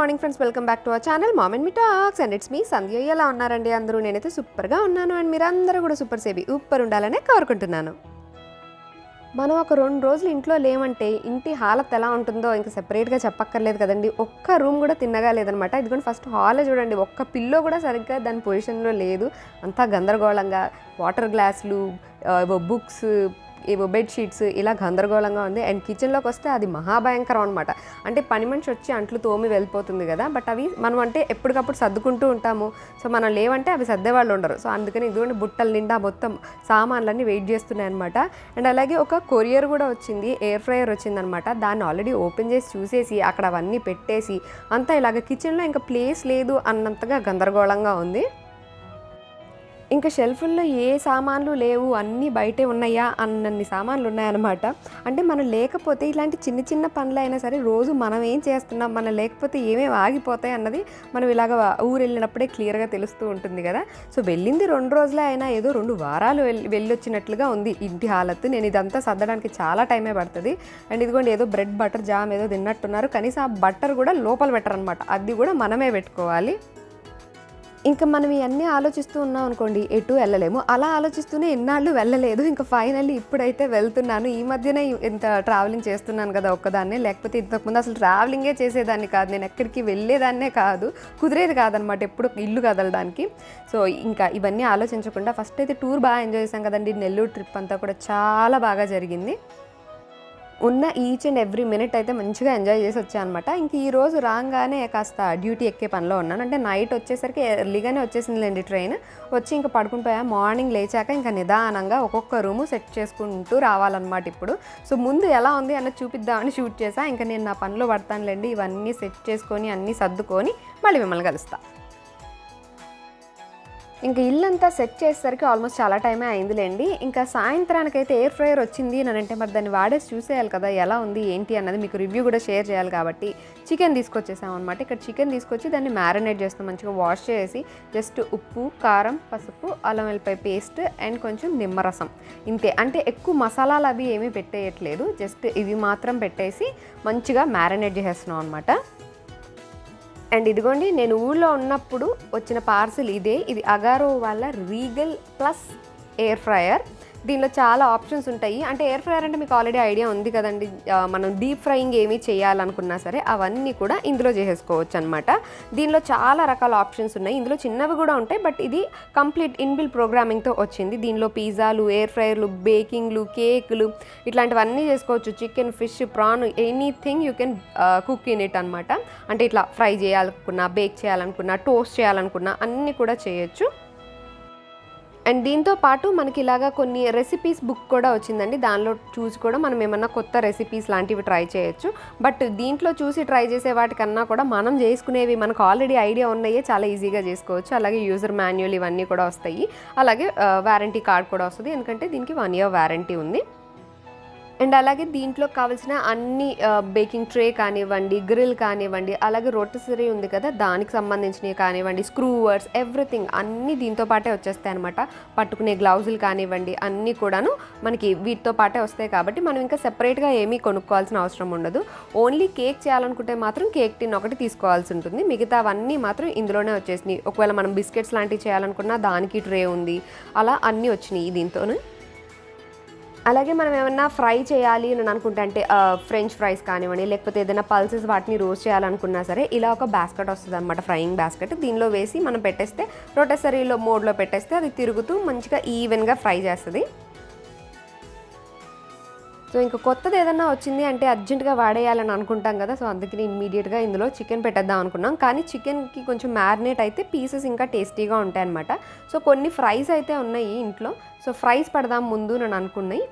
Morning friends welcome back to our channel mom and me talks and it's me Sandhya ఎలా ఉన్నారండి అందరూ? నేనైతే సూపర్గా ఉన్నాను. అండ్ మీరు అందరూ కూడా సూపర్ సేవి ఉప్పర్ ఉండాలనే కోరుకుంటున్నాను. మనం ఒక రెండు రోజులు ఇంట్లో లేమంటే ఇంటి హాలత్ ఎలా ఉంటుందో ఇంకా సెపరేట్గా చెప్పక్కర్లేదు కదండి. ఒక్క రూమ్ కూడా తిన్నగా లేదనమాట. ఇదిగోండి ఫస్ట్ హాలే చూడండి. ఒక్క పిల్లో కూడా సరిగ్గా దాని పొజిషన్లో లేదు. అంతా గందరగోళంగా వాటర్ గ్లాసులు బుక్స్ ఏవో బెడ్షీట్స్ ఇలా గందరగోళంగా ఉంది. అండ్ కిచెన్లోకి వస్తే అది మహాభయంకరం అనమాట అంటే పని మనిషి వచ్చి అంట్లు తోమి వెళ్ళిపోతుంది కదా. బట్ అవి మనం అంటే ఎప్పటికప్పుడు సర్దుకుంటూ ఉంటాము. సో మనం లేవంటే అవి సర్దేవాళ్ళు ఉండరు. సో అందుకని ఇదిగోండి బుట్టల నిండా మొత్తం సామాన్లన్నీ వెయిట్ చేస్తున్నాయి అనమాట అండ్ అలాగే ఒక కొరియర్ కూడా వచ్చింది. ఎయిర్ ఫ్రైయర్ వచ్చిందనమాట దాన్ని ఆల్రెడీ ఓపెన్ చేసి చూసేసి అక్కడ అవన్నీ పెట్టేసి అంతా ఇలాగ కిచెన్లో ఇంకా ప్లేస్ లేదు అన్నంతగా గందరగోళంగా ఉంది. ఇంకా షెల్ఫుల్లో ఏ సామాన్లు లేవు అన్నీ బయటే ఉన్నాయా అన్నన్ని సామాన్లు ఉన్నాయన్నమాట. అంటే మనం లేకపోతే ఇలాంటి చిన్న చిన్న పనులు అయినా సరే రోజు మనం ఏం చేస్తున్నాం మనం లేకపోతే ఏమేమి ఆగిపోతాయి అన్నది మనం ఇలాగ ఊరు వెళ్ళినప్పుడే క్లియర్గా తెలుస్తూ ఉంటుంది కదా. సో వెళ్ళింది రెండు రోజులే అయినా ఏదో రెండు వారాలు వెళ్ళి వెళ్ళొచ్చినట్లుగా ఉంది. ఇంటి హాలత్ నేను ఇదంతా సర్దడానికి చాలా టైమే పడుతుంది. అండ్ ఇదిగోండి ఏదో బ్రెడ్ బటర్ జామ్ ఏదో తిన్నట్టున్నారు. కనీసం ఆ బటర్ కూడా లోపల పెట్టరనమాట అది కూడా మనమే పెట్టుకోవాలి. ఇంకా మనం ఇవన్నీ ఆలోచిస్తూ ఉన్నాం అనుకోండి ఎటు వెళ్ళలేము. అలా ఆలోచిస్తూనే ఎన్నాళ్ళు వెళ్ళలేదు. ఇంకా ఫైనల్లీ ఇప్పుడైతే వెళ్తున్నాను. ఈ మధ్యనే ఇంత ట్రావెలింగ్ చేస్తున్నాను కదా ఒక్కదాన్నే. లేకపోతే ఇంతకుముందు అసలు ట్రావెలింగే చేసేదాన్ని కాదు. నేను ఎక్కడికి వెళ్ళేదాన్నే కాదు. కుదిరేది కాదనమాట ఎప్పుడు. ఇల్లు కదలడానికి. సో ఇంకా ఇవన్నీ ఆలోచించకుండా ఫస్ట్ అయితే టూర్ బాగా ఎంజాయ్ చేసాం కదండి. నెల్లూరు ట్రిప్ అంతా కూడా చాలా బాగా జరిగింది. ఉన్న ఈచ్ అండ్ ఎవ్రీ మినిట్ అయితే మంచిగా ఎంజాయ్ చేసి వచ్చాను అనమాట ఇంక ఈ రోజు రాగానే కాస్త డ్యూటీ ఎక్కే పనిలో ఉన్నాను. అంటే నైట్ వచ్చేసరికి ఎర్లీగానే వచ్చేసిందిలేండి ట్రైన్ వచ్చి ఇంకా పడుకుని పోయా. మార్నింగ్ లేచాక ఇంకా నిదానంగా ఒక్కొక్క రూము సెట్ చేసుకుంటూ రావాలన్నమాట ఇప్పుడు. సో ముందు ఎలా ఉంది అన్న చూపిద్దామని షూట్ చేసా. ఇంకా నేను నా పనిలో పడతానులేండి. ఇవన్నీ సెట్ చేసుకొని అన్నీ సర్దుకొని మళ్ళీ మిమ్మల్ని కలుస్తాను ఇంకా ఇల్లంతా సెట్ చేసేసరికి ఆల్మోస్ట్ చాలా టైమే అయిందిలేండి. ఇంకా సాయంత్రానికైతే ఎయిర్ ఫ్రైయర్ వచ్చింది అని అంటే మరి దాన్ని వాడేసి చూసేయాలి కదా ఎలా ఉంది ఏంటి అన్నది మీకు రివ్యూ కూడా షేర్ చేయాలి కాబట్టి చికెన్ తీసుకొచ్చేసాం అనమాట ఇక్కడ చికెన్ తీసుకొచ్చి దాన్ని మ్యారినేట్ చేస్తాం మంచిగా వాష్ చేసి జస్ట్ ఉప్పు కారం పసుపు అల్లం వెల్లిపాయ పేస్ట్ అండ్ కొంచెం నిమ్మరసం. ఇంతే. అంటే ఎక్కువ మసాలాలు అవి ఏమీ పెట్టేయట్లేదు. జస్ట్ ఇవి మాత్రం పెట్టేసి మంచిగా మ్యారినేట్ చేసేస్తున్నాం అనమాట అండ్ ఇదిగోండి నేను ఊళ్ళో ఉన్నప్పుడు వచ్చిన పార్సిల్ ఇదే. ఇది అగారో వాళ్ళ రీగల్ ప్లస్ ఎయిర్ ఫ్రయర్. దీనిలో చాలా ఆప్షన్స్ ఉంటాయి. అంటే ఎయిర్ ఫ్రైయర్ అంటే మీకు ఆల్రెడీ ఐడియా ఉంది కదండి. మనం డీప్ ఫ్రైయింగ్ ఏమీ చేయాలనుకున్నా సరే అవన్నీ కూడా ఇందులో చేసేసుకోవచ్చు అనమాట దీనిలో చాలా రకాల ఆప్షన్స్ ఉన్నాయి. ఇందులో చిన్నవి కూడా ఉంటాయి. బట్ ఇది కంప్లీట్ ఇన్బిల్ ప్రోగ్రామింగ్తో వచ్చింది. దీనిలో పిజ్జాలు ఎయిర్ ఫ్రైయర్లు బేకింగ్లు కేకులు ఇట్లాంటివన్నీ చేసుకోవచ్చు. Chicken fish prawn anything you can cook in it అనమాట అంటే ఇట్లా ఫ్రై చేయాలనుకున్నా బేక్ చేయాలనుకున్నా టోస్ట్ చేయాలనుకున్నా అన్నీ కూడా చేయొచ్చు. అండ్ దీంతో పాటు మనకి ఇలాగా కొన్ని రెసిపీస్ బుక్ కూడా వచ్చిందండి. దానిలో చూసి కూడా మనం ఏమన్నా కొత్త రెసిపీస్ లాంటివి ట్రై చేయొచ్చు. బట్ దీంట్లో చూసి ట్రై చేసే వాటికన్నా కూడా మనం చేసుకునేవి మనకు ఆల్రెడీ ఐడియా ఉన్నాయే చాలా ఈజీగా చేసుకోవచ్చు. అలాగే యూజర్ మాన్యువల్ ఇవన్నీ కూడా వస్తాయి. అలాగే uh, వారంటీ కార్డ్ కూడా వస్తుంది. ఎందుకంటే దీనికి వన్ ఇయర్ వారంటీ ఉంది. అండ్ అలాగే దీంట్లో కావాల్సిన అన్ని బేకింగ్ ట్రే కానివ్వండి గ్రిల్ కానివ్వండి అలాగే రొట్టెసరీ ఉంది కదా దానికి సంబంధించినవి కానివ్వండి స్క్రూవర్స్ ఎవ్రీథింగ్ అన్నీ దీంతో పాటే వచ్చేస్తాయి అనమాట పట్టుకునే గ్లౌజులు కానివ్వండి అన్నీ కూడాను మనకి వీటితో పాటే వస్తాయి కాబట్టి మనం ఇంకా సెపరేట్గా ఏమీ కొనుక్కోవాల్సిన అవసరం ఉండదు. ఓన్లీ కేక్ చేయాలనుకుంటే మాత్రం కేక్ టిన్ ఒకటి తీసుకోవాల్సి ఉంటుంది. మిగతావన్నీ మాత్రం ఇందులోనే వచ్చేసినాయి. ఒకవేళ మనం బిస్కెట్స్ లాంటివి చేయాలనుకున్నా దానికి ట్రే ఉంది. అలా అన్నీ వచ్చినాయి దీంతోనే. అలాగే మనం ఏమన్నా ఫ్రై చేయాలి అని అనుకుంటే అంటే ఫ్రెంచ్ ఫ్రైస్ కానివ్వండి లేకపోతే ఏదైనా పల్సెస్ వాటిని రోస్ట్ చేయాలనుకున్నా సరే ఇలా ఒక బాస్కెట్ వస్తుంది అనమాట ఫ్రైయింగ్ బాస్కెట్ దీనిలో వేసి మనం పెట్టేస్తే రొటెసరీలో మోడ్లో పెట్టేస్తే అది తిరుగుతూ మంచిగా ఈవెన్గా ఫ్రై చేస్తుంది. సో ఇంకా కొత్తది ఏదన్నా వచ్చింది అంటే అర్జెంటుగా వాడేయాలని అనుకుంటాం కదా సో అందుకని ఇమ్మీడియట్గా ఇందులో చికెన్ పెట్టేద్దాం అనుకున్నాం. కానీ చికెన్కి కొంచెం మ్యారినేట్ అయితే పీసెస్ ఇంకా టేస్టీగా ఉంటాయి అనమాట సో కొన్ని ఫ్రైస్ అయితే ఉన్నాయి ఇంట్లో. సో ఫ్రైస్ పెడదాం ముందు నేను అనుకున్నాయి.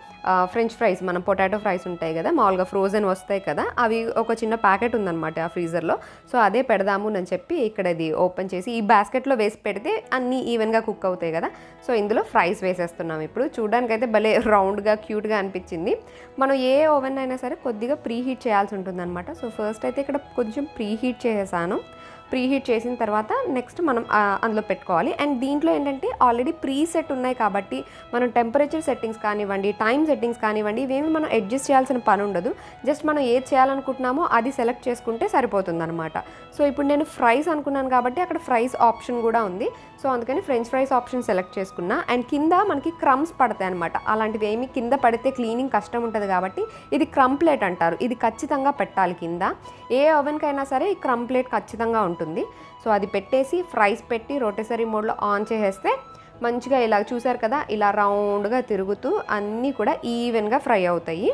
ఫ్రెంచ్ ఫ్రైస్ మనం పొటాటో ఫ్రైస్ ఉంటాయి కదా మామూలుగా ఫ్రోజన్ వస్తాయి కదా అవి ఒక చిన్న ప్యాకెట్ ఉందన్నమాట ఆ ఫ్రీజర్లో సో అదే పెడదాము అని చెప్పి ఇక్కడ ఇది ఓపెన్ చేసి ఈ బాస్కెట్లో వేసి పెడితే అన్నీ ఈవెన్గా కుక్ అవుతాయి కదా. సో ఇందులో ఫ్రైస్ వేసేస్తున్నాం ఇప్పుడు. చూడడానికైతే భలే రౌండ్గా క్యూట్గా అనిపించింది. మనం ఏ ఓవెన్ అయినా సరే కొద్దిగా ప్రీ హీట్ చేయాల్సి ఉంటుంది అనమాట సో ఫస్ట్ అయితే ఇక్కడ కొంచెం ప్రీ హీట్ చేసేసాను. ప్రీహీట్ చేసిన తర్వాత నెక్స్ట్ మనం అందులో పెట్టుకోవాలి. అండ్ దీంట్లో ఏంటంటే ఆల్రెడీ ప్రీ సెట్ ఉన్నాయి కాబట్టి మనం టెంపరేచర్ సెట్టింగ్స్ కానివ్వండి టైం సెట్టింగ్స్ కానివ్వండి ఇవేమి మనం అడ్జస్ట్ చేయాల్సిన పని ఉండదు. జస్ట్ మనం ఏది చేయాలనుకుంటున్నామో అది సెలెక్ట్ చేసుకుంటే సరిపోతుందనమాట సో ఇప్పుడు నేను ఫ్రైస్ అనుకున్నాను కాబట్టి అక్కడ ఫ్రైస్ ఆప్షన్ కూడా ఉంది. సో అందుకని ఫ్రెంచ్ ఫ్రైస్ ఆప్షన్ సెలెక్ట్ చేసుకున్నా. అండ్ కింద మనకి క్రమ్స్ పడతాయి అనమాట అలాంటివి ఏమి కింద పడితే క్లీనింగ్ కష్టం ఉంటుంది కాబట్టి ఇది క్రమ్ ప్లేట్ అంటారు. ఇది ఖచ్చితంగా పెట్టాలి కింద. ఏ ఓవెన్కైనా సరే ఈ క్రమ్ ప్లేట్ ఖచ్చితంగా ఉంటుంది. ఉంటుంది. సో అది పెట్టేసి ఫ్రైస్ పెట్టి రొటేసరీ మోడ్లో ఆన్ చేసేస్తే మంచిగా ఇలా చూసారు కదా ఇలా రౌండ్గా తిరుగుతూ అన్నీ కూడా ఈవెన్గా ఫ్రై అవుతాయి.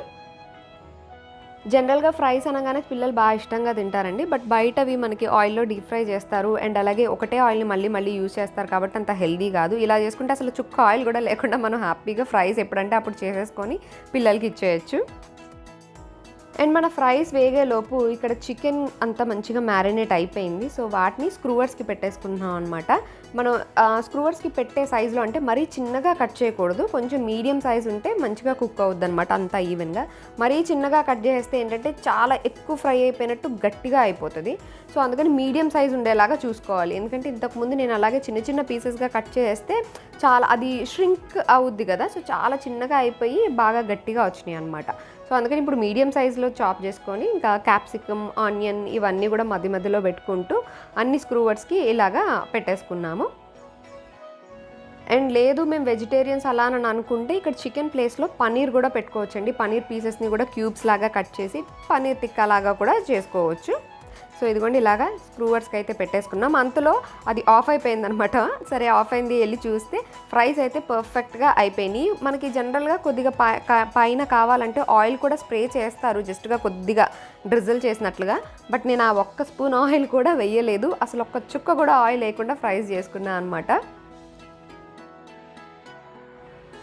జనరల్గా ఫ్రైస్ అనగానే పిల్లలు బాగా ఇష్టంగా తింటారండి. బట్ బయటవి మనకి ఆయిల్లో డీప్ ఫ్రై చేస్తారు. అండ్ అలాగే ఒకటే ఆయిల్ని మళ్ళీ మళ్ళీ యూజ్ చేస్తారు కాబట్టి అంత హెల్దీ కాదు. ఇలా చేసుకుంటే అసలు చుక్క ఆయిల్ కూడా లేకుండా మనం హ్యాపీగా ఫ్రైస్ ఎప్పుడంటే అప్పుడు చేసేసుకొని పిల్లలకి ఇచ్చేయచ్చు. అండ్ మన ఫ్రైస్ వేగేలోపు ఇక్కడ చికెన్ అంత మంచిగా మ్యారినేట్ అయిపోయింది. సో వాటిని స్క్రూవర్స్కి పెట్టేసుకుంటున్నాం అనమాట మనం స్క్రూవర్స్కి పెట్టే సైజులో అంటే మరీ చిన్నగా కట్ చేయకూడదు. కొంచెం మీడియం సైజ్ ఉంటే మంచిగా కుక్ అవుద్ది అనమాట అంతా ఈవెన్గా మరీ చిన్నగా కట్ చేస్తే ఏంటంటే చాలా ఎక్కువ ఫ్రై అయిపోయినట్టు గట్టిగా అయిపోతుంది. సో అందుకని మీడియం సైజ్ ఉండేలాగా చూసుకోవాలి. ఎందుకంటే ఇంతకుముందు నేను అలాగే చిన్న చిన్న పీసెస్గా కట్ చేస్తే చాలా అది ష్రింక్ అవుద్ది కదా. సో చాలా చిన్నగా అయిపోయి బాగా గట్టిగా వచ్చినాయి అనమాట సో అందుకని ఇప్పుడు మీడియం సైజులో చాప్ చేసుకొని ఇంకా క్యాప్సికమ్ ఆనియన్ ఇవన్నీ కూడా మధ్య మధ్యలో పెట్టుకుంటూ అన్ని స్క్రూవర్స్కి ఇలాగా పెట్టేసుకున్నాము. అండ్ లేదు మేము వెజిటేరియన్స్ అలా అని అనుకుంటే ఇక్కడ చికెన్ ప్లేస్లో పనీర్ కూడా పెట్టుకోవచ్చండి. పనీర్ పీసెస్ని కూడా క్యూబ్స్ లాగా కట్ చేసి పనీర్ టిక్కా లాగా కూడా చేసుకోవచ్చు. సో ఇదిగోండి ఇలాగా స్క్రూవర్స్కి అయితే పెట్టేసుకున్నాం. అంతలో అది ఆఫ్ అయిపోయింది అనమాట సరే ఆఫ్ అయింది వెళ్ళి చూస్తే ఫ్రైస్ అయితే పర్ఫెక్ట్గా అయిపోయినాయి. మనకి జనరల్గా కొద్దిగా పై- కా- పైన కావాలంటే ఆయిల్ కూడా స్ప్రే చేస్తారు జస్ట్గా కొద్దిగా డ్రిజిల్ చేసినట్లుగా. బట్ నేను ఆ ఒక్క స్పూన్ ఆయిల్ కూడా వెయ్యలేదు అసలు ఒక్క చుక్క కూడా ఆయిల్ లేకుండా ఫ్రైస్ చేసుకున్నాను అనమాట.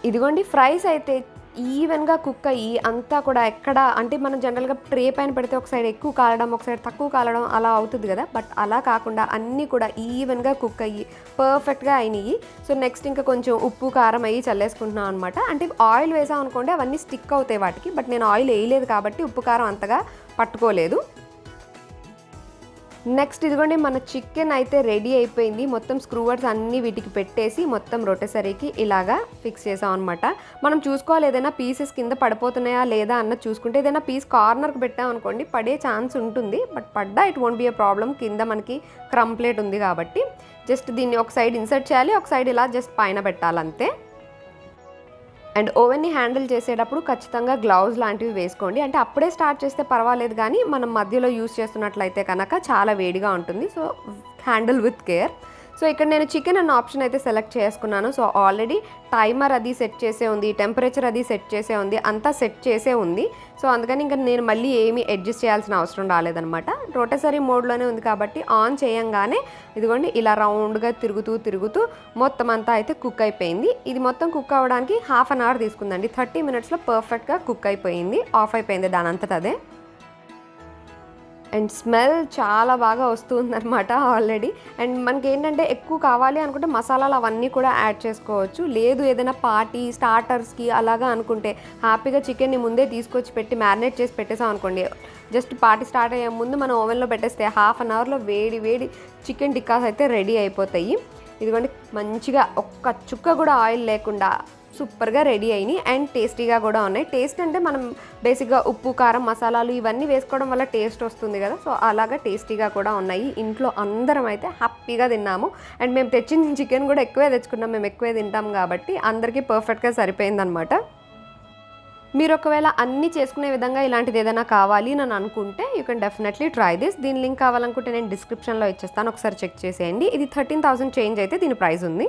ఇదిగోండి ఫ్రైస్ అయితే ఈవెన్గా కుక్ అయ్యి అంతా కూడా ఎక్కడ అంటే మనం జనరల్గా ట్రే పైన పెడితే ఒక సైడ్ ఎక్కువ కాలడం ఒక సైడ్ తక్కువ కాలడం అలా అవుతుంది కదా. బట్ అలా కాకుండా అన్నీ కూడా ఈవెన్గా కుక్ అయ్యి పర్ఫెక్ట్గా అయినాయి. సో నెక్స్ట్ ఇంకా కొంచెం ఉప్పు కారం అయ్యి చల్లేసుకుంటున్నాం అనమాట అంటే ఆయిల్ వేసాం అనుకోండి అవన్నీ స్టిక్ అవుతాయి వాటికి. బట్ నేను ఆయిల్ వేయలేదు కాబట్టి ఉప్పు కారం అంతగా పట్టుకోలేదు. నెక్స్ట్ ఇదిగోండి మన చికెన్ అయితే రెడీ అయిపోయింది. మొత్తం స్క్రూవర్స్ అన్ని వీటికి పెట్టేసి మొత్తం రొటేసరీకి ఇలాగా ఫిక్స్ చేసాం అనమాట మనం చూసుకోవాలి ఏదైనా పీసెస్ కింద పడిపోతున్నాయా లేదా అన్నది చూసుకుంటే ఏదైనా పీస్ కార్నర్కి పెట్టాం అనుకోండి పడే ఛాన్స్ ఉంటుంది. బట్ పడ్డా it won't be a problem కింద మనకి క్రంప్లేట్ ఉంది కాబట్టి. జస్ట్ దీన్ని ఒక సైడ్ ఇన్సర్ట్ చేయాలి ఒక సైడ్ ఇలా జస్ట్ పైన పెట్టాలంతే. అండ్ ఓవెన్ని హ్యాండిల్ చేసేటప్పుడు ఖచ్చితంగా గ్లౌజ్ లాంటివి వేసుకోండి. అంటే అప్పుడే స్టార్ట్ చేస్తే పర్వాలేదు కానీ మనం మధ్యలో యూస్ చేస్తున్నట్లయితే కనుక చాలా వేడిగా ఉంటుంది. So handle with care. So ఇక్కడ నేను చికెన్ అన్న ఆప్షన్ అయితే సెలెక్ట్ చేసుకున్నాను. సో ఆల్రెడీ టైమర్ అది సెట్ చేసే ఉంది టెంపరేచర్ అది సెట్ చేసే ఉంది అంతా సెట్ చేసే ఉంది. సో అందుకని ఇంకా నేను మళ్ళీ ఏమీ అడ్జస్ట్ చేయాల్సిన అవసరం రాలేదనమాట రోటసరీ మోడ్లోనే ఉంది కాబట్టి ఆన్ చేయంగానే ఇదిగోండి ఇలా రౌండ్గా తిరుగుతూ తిరుగుతూ మొత్తం అంతా అయితే కుక్ అయిపోయింది. ఇది మొత్తం కుక్ అవ్వడానికి హాఫ్ అన్ అవర్ తీసుకుందండి. థర్టీ మినిట్స్లో పర్ఫెక్ట్గా కుక్ అయిపోయింది. ఆఫ్ అయిపోయింది దాని అదే. అండ్ స్మెల్ చాలా బాగా వస్తుందన్నమాట ఆల్రెడీ. అండ్ మనకి ఏంటంటే ఎక్కువ కావాలి అనుకుంటే మసాలాలు అవన్నీ కూడా యాడ్ చేసుకోవచ్చు. లేదు ఏదైనా పార్టీ స్టార్టర్స్కి అలాగా అనుకుంటే హ్యాపీగా చికెన్ని ముందే తీసుకొచ్చి పెట్టి మ్యారినేట్ చేసి పెట్టేసాం అనుకోండి. జస్ట్ పార్టీ స్టార్ట్ అయ్యే ముందు మనం ఓవెన్లో పెట్టేస్తే హాఫ్ అన్ అవర్లో వేడి వేడి చికెన్ టిక్కాస్ అయితే రెడీ అయిపోతాయి. ఇదిగోండి మంచిగా ఒక్క చుక్క కూడా ఆయిల్ లేకుండా సూపర్గా రెడీ అయినాయి అండ్ టేస్టీగా కూడా ఉన్నాయి. టేస్ట్ అంటే మనం బేసిక్గా ఉప్పు కారం మసాలాలు ఇవన్నీ వేసుకోవడం వల్ల టేస్ట్ వస్తుంది కదా. సో అలాగా టేస్టీగా కూడా ఉన్నాయి. ఇంట్లో అందరం అయితే హ్యాపీగా తిన్నాము. అండ్ మేము తెచ్చిన చికెన్ కూడా ఎక్కువే తెచ్చుకున్నాం. మేము ఎక్కువే తింటాం కాబట్టి అందరికీ పర్ఫెక్ట్గా సరిపోయిందనమాట మీరు ఒకవేళ అన్ని చేసుకునే విధంగా ఇలాంటిది ఏదైనా కావాలి అని అనుకుంటే you can definitely try this దీని లింక్ కావాలనుకుంటే నేను డిస్క్రిప్షన్లో ఇచ్చేస్తాను. ఒకసారి చెక్ చేసేయండి. ఇది థర్టీన్ థౌసండ్ చేంజ్ అయితే దీని ప్రైస్ ఉంది.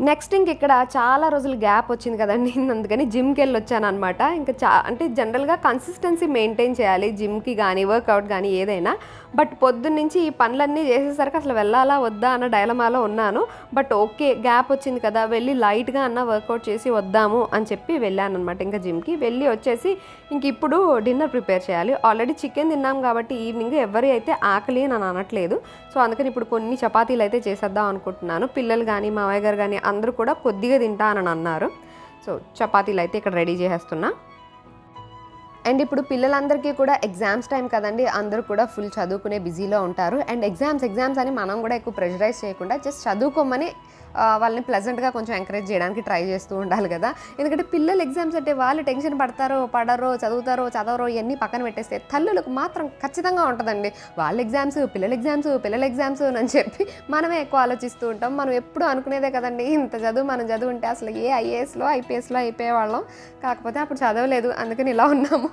నెక్స్ట్ ఇంక ఇక్కడ చాలా రోజులు గ్యాప్ వచ్చింది కదండి. అందుకని జిమ్కి వెళ్ళి వచ్చాను అనమాట ఇంకా చా అంటే జనరల్గా కన్సిస్టెన్సీ మెయింటైన్ చేయాలి. జిమ్కి కానీ వర్కౌట్ కానీ ఏదైనా. బట్ పొద్దున్న నుంచి ఈ పనులన్నీ చేసేసరికి అసలు వెళ్ళాలా వద్దా అన్న డైలమాలో ఉన్నాను. బట్ ఓకే గ్యాప్ వచ్చింది కదా వెళ్ళి లైట్గా అన్న వర్కౌట్ చేసి వద్దాము అని చెప్పి వెళ్ళాను అనమాట ఇంకా జిమ్కి వెళ్ళి వచ్చేసి ఇంక ఇప్పుడు డిన్నర్ ప్రిపేర్ చేయాలి. ఆల్రెడీ చికెన్ తిన్నాం కాబట్టి ఈవినింగ్ ఎవరి అయితే ఆకలి అని అనట్లేదు. సో అందుకని ఇప్పుడు కొన్ని చపాతీలు అయితే చేసేద్దాం అనుకుంటున్నాను. పిల్లలు కానీ మావయ్య గారు కానీ అందరూ కూడా కొద్దిగా తింటా అని అన్నారు. సో చపాతీలు అయితే ఇక్కడ రెడీ చేసేస్తున్నా. అండ్ ఇప్పుడు పిల్లలందరికీ కూడా ఎగ్జామ్స్ టైం కదండి అందరూ కూడా ఫుల్ చదువుకునే బిజీలో ఉంటారు. అండ్ ఎగ్జామ్స్ ఎగ్జామ్స్ అని మనం కూడా ఎక్కువ ప్రెషరైజ్ చేయకుండా జస్ట్ చదువుకోమని వాళ్ళని ప్లెజెంట్గా కొంచెం ఎంకరేజ్ చేయడానికి ట్రై చేస్తూ ఉండాలి కదా. ఎందుకంటే పిల్లలు ఎగ్జామ్స్ అంటే వాళ్ళు టెన్షన్ పడతారో పడరో చదువుతారో చదవరో ఇవన్నీ పక్కన పెట్టేస్తే తల్లులకు మాత్రం ఖచ్చితంగా ఉంటుందండి. వాళ్ళ ఎగ్జామ్స్ పిల్లల ఎగ్జామ్స్ పిల్లల ఎగ్జామ్స్ అని చెప్పి మనమే ఎక్కువ ఆలోచిస్తూ ఉంటాం. మనం ఎప్పుడు అనుకునేదే కదండి ఇంత చదువు మనం చదువుంటే అసలు ఏ ఐఏఎస్లో ఐపీఎస్లో అయిపోయేవాళ్ళం. కాకపోతే అప్పుడు చదవలేదు అందుకని ఇలా ఉన్నాము.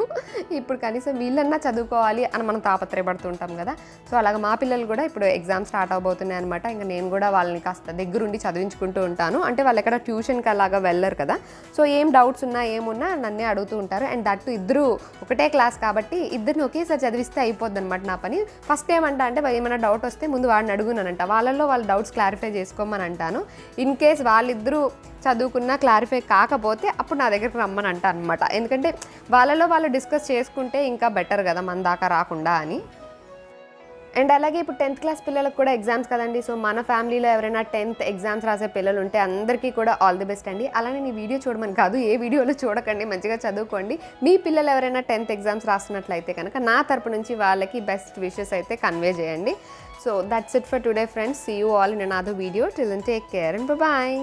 ఇప్పుడు కనీసం వీళ్ళన్నా చదువుకోవాలి అని మనం తాపత్రయపడుతుంటాం కదా. సో అలాగ మా పిల్లలు కూడా ఇప్పుడు ఎగ్జామ్స్ స్టార్ట్ అవబోతున్నాయి అనమాట ఇంకా నేను కూడా వాళ్ళని కాస్త దగ్గరుండి చదివించుకుంటూ ఉంటాను. అంటే వాళ్ళు ఎక్కడ ట్యూషన్కి అలాగా వెళ్ళరు కదా. సో ఏం డౌట్స్ ఉన్నా ఏమున్నా నన్నే అడుగుతూ ఉంటారు. అండ్ దట్టు ఇద్దరు ఒకటే క్లాస్ కాబట్టి ఇద్దరిని ఒకేసారి చదివిస్తే అయిపోద్ది అనమాట నా పని. ఫస్ట్ ఏమంటా అంటే ఏమైనా డౌట్ వస్తే ముందు వాడిని అడుగునానంట. వాళ్ళల్లో వాళ్ళ డౌట్స్ క్లారిఫై చేసుకోమని అంటాను ఇన్ కేస్ వాళ్ళిద్దరూ చదువుకున్నా క్లారిఫై కాకపోతే అప్పుడు నా దగ్గరికి రమ్మని అంట అనమాట ఎందుకంటే వాళ్ళలో వాళ్ళు డిస్కస్ చేసుకుంటే ఇంకా బెటర్ కదా మన దాకా రాకుండా అని. అండ్ అలాగే ఇప్పుడు టెన్త్ క్లాస్ పిల్లలకు కూడా ఎగ్జామ్స్ కదండి. సో మన ఫ్యామిలీలో ఎవరైనా టెన్త్ ఎగ్జామ్స్ రాసే పిల్లలు ఉంటే అందరికీ కూడా ఆల్ ది బెస్ట్ అండి. అలానే నీ వీడియో చూడమని కాదు ఏ వీడియోలో చూడకండి మంచిగా చదువుకోండి. మీ పిల్లలు ఎవరైనా టెన్త్ ఎగ్జామ్స్ రాస్తున్నట్లయితే కనుక నా తరపు నుంచి వాళ్ళకి బెస్ట్ విషెస్ అయితే కన్వే చేయండి. So that's it for today friends. See you all in another video till take care and bye